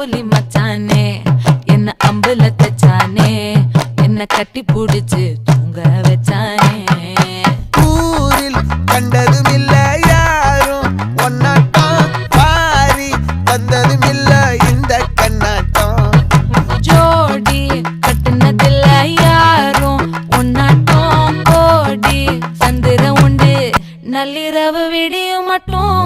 அம்புலி மச்சானே என்ன அம்புல தச்சானே என்ன கட்டி பிடிச்சு தூங்க வச்சானே. ஊரில் கண்டதும் இல்ல யாரும் ஒன்னாட்டம் பாரி வந்ததும் இல்ல இந்த கண்ணாட்டம். ஜோடி கட்டுனதில்ல யாரும் ஒன்னாட்டம் கோடி சந்திரம் உண்டு நள்ளிரவு விடியும் மட்டும்.